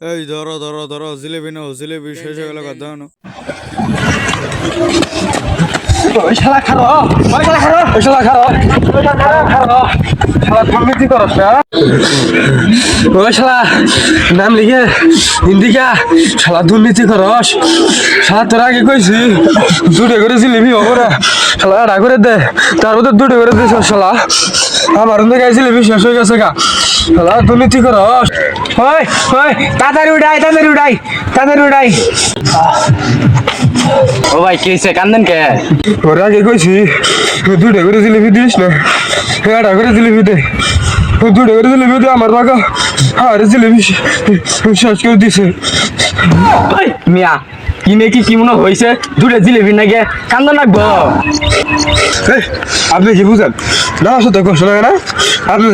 এই ধরো ধরো ধরো জিলেবি নাও জিলেবি শেষ হয়ে গেল কথা না ওই শালা খারো ওই শালা খারো ওই শালা খারো ওই শালা খারো। খারো শালা দুর্নীতি করছ না ওই শালা নাম লিখে হিন্দিকা শালা দুর্নীতি করস। শালা তোর আগে কইছি দুটো করে জিলিপি হব না। শালা আড়া করে দে। তার মধ্যে দুটো করে দিস শালা। আমার মধ্যে গাই জিলিপি শেষ হয়ে গেছে গা। শালা দুর্নীতি করস ওই ওই তাড়াতাড়ি উড়াই তাড়াতাড়ি উড়াই তাড়াতাড়ি উড়াই ও ভাই কি হয়েছে কান্দেন কে? ওর আগে কইছি দুটো করে জিলিপি দিস না। আড়া করে জিলিপি দে দুটো করে জিলিপি দে আমার বাগা আরে জিলিপি শেষ করে দিছে। মিয়া। কি নে কি কি মনে হয়েছে দূরে জিলেবি নাকি? কান্দন লাগবো এই, আপনি কি বুঝেন? না সাথে কষ্ট লাগে না? আপনি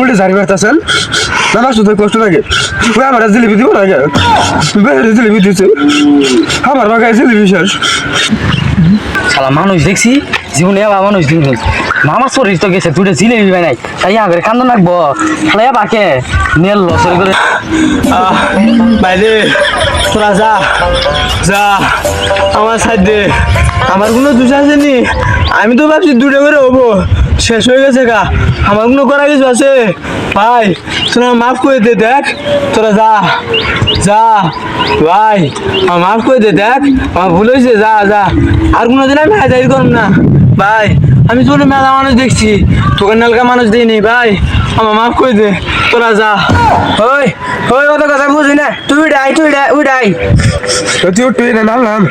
উল্টে ঝাড়ি মারতেছেন? না না সাথে কষ্ট লাগে। ওই আমার জিলিপি দিব না কেন? জিলিপি দিচ্ছে আমার বাগায় জিলিপি শেষ। শালা মানুষ দেখছি জীবনে আবার মানুষ দিন মামার শরীর তো গেছে দুটো জিলেবি বাই নাই তাই আগে কান্দন লাগবো শালা বাকে নেল লসর করে বাইরে। তোরা যা যা, আমার সাথে আমার কোনো দোষ আছে নি? আমি তো ভাবছি দুটো করে হব। শেষ হয়ে গেছে গা। আমার কোনো করা কিছু আছে? ভাই, তোরা মাফ করে দে, দেখ। তোরা যা যা। ভাই, আমার মাফ করে দে, দেখ। আমার ভুল হয়েছে, যা যা। আর কোনো দিন আমি হাজারি করব না। ভাই আমি তোর মেলা মানুষ দেখছি। তোকে নালকা মানুষ দিইনি, ভাই। আমার মাফ করে দে। তোরা যা। ওই ওই অত কথা বুঝি না তুই ডাই তুই ডাই উই ডাই তুই উঠবি না নাম